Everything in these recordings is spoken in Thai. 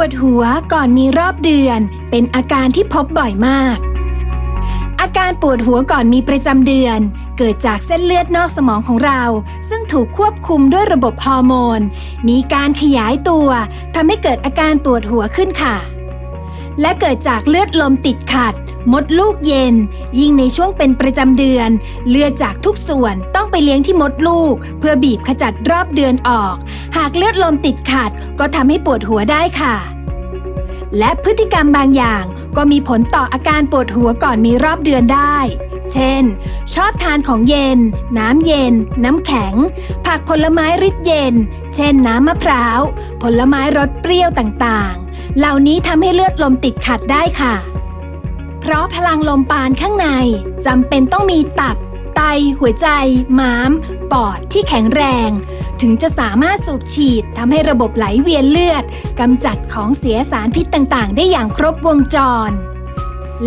วดหัวก่อนมีรอบเดือน เป็นอาการที่พบบ่อยมาก อาการปวดหัวก่อนมีประจำเดือน เกิดจากเส้นเลือดนอกสมองของเรา ซึ่งถูกควบคุมด้วยระบบฮอร์โมน มีการขยายตัวทำให้เกิดอาการปวดหัวขึ้นค่ะ และเกิดจากเลือดลมติดขัด มดลูกเย็น ยิ่งในช่วงเป็นประจำเดือน เลือดจากทุกส่วนต้องไปเลี้ยงที่มดลูก เพื่อบีบขจัดรอบเดือนออก หากเลือดลมติดขัดก็ทำให้ปวดหัวได้ค่ะ และพฤติกรรมบางอย่างก็มีผลต่ออาการปวดหัวก่อนมีรอบเดือนได้ เช่น ชอบทานของเย็น น้ำเย็น น้ำแข็ง ผักผลไม้ริดเย็น เช่นน้ำมะพร้าว ผลไม้รสเปรี้ยวต่างๆ เหล่านี้ทำให้เลือดลมติดขัดได้ค่ะ เพราะพลังลมปานข้างในจำเป็นต้องมีตับไตหัวใจ ม้าม ปอดที่แข็งแรง ถึงจะสามารถสูบฉีดทำให้ระบบไหลเวียนเลือดกำจัดของเสียสารพิษต่างๆ ได้อย่างครบวงจร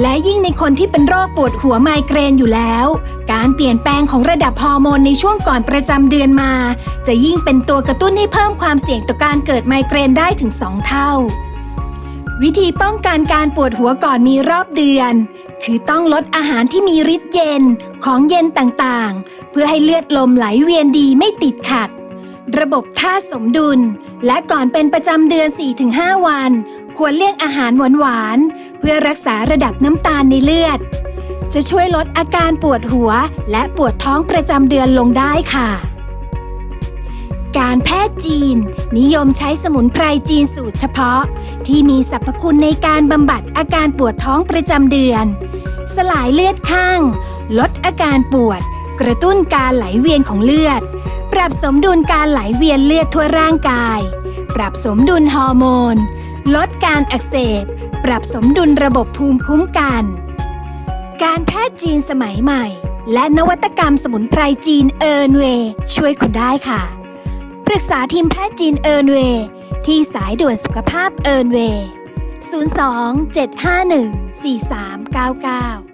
และยิ่งในคนที่เป็นโรคปวดหัวไมเกรนอยู่แล้ว การเปลี่ยนแปลงของระดับฮอร์โมนในช่วงก่อนประจำเดือนมา จะยิ่งเป็นตัวกระตุ้นให้เพิ่มความเสี่ยงต่อการเกิดไมเกรนได้ถึง 2 เท่า วิธีป้องกันการปวดหัวก่อนมีรอบเดือน คือต้องลดอาหารที่มีฤทธิ์เย็นของเย็นต่างๆ เพื่อให้เลือดลมไหลเวียนดีไม่ติดขัด ระบบท่าสมดุล และก่อนเป็นประจำเดือน 4-5 วัน ควรเลี่ยงอาหารหวานๆ เพื่อรักษาระดับน้ำตาลในเลือด จะช่วยลดอาการปวดหัวและปวดท้องประจำเดือนลงได้ค่ะ การแพทย์จีน นิยมใช้สมุนไพรจีนสูตรเฉพาะ ที่มีสรรพคุณในการบำบัดอาการปวดท้องประจำเดือน สลายเลือดข้าง ลดอาการปวด กระตุ้นการไหลเวียนของเลือด ปรับสมดุลการไหลเวียนเลือดทั่วร่างกาย ปรับสมดุลฮอร์โมน ลดการอักเสบ ปรับสมดุลระบบภูมิคุ้มกัน การแพทย์จีนสมัยใหม่ และนวัตกรรมสมุนไพรจีนเอิร์นเวช่วยคุณได้ค่ะ ปรึกษาทีมแพทย์จีนเอิร์นเวที่สายด่วนสุขภาพเอิร์นเวย์02 751 4399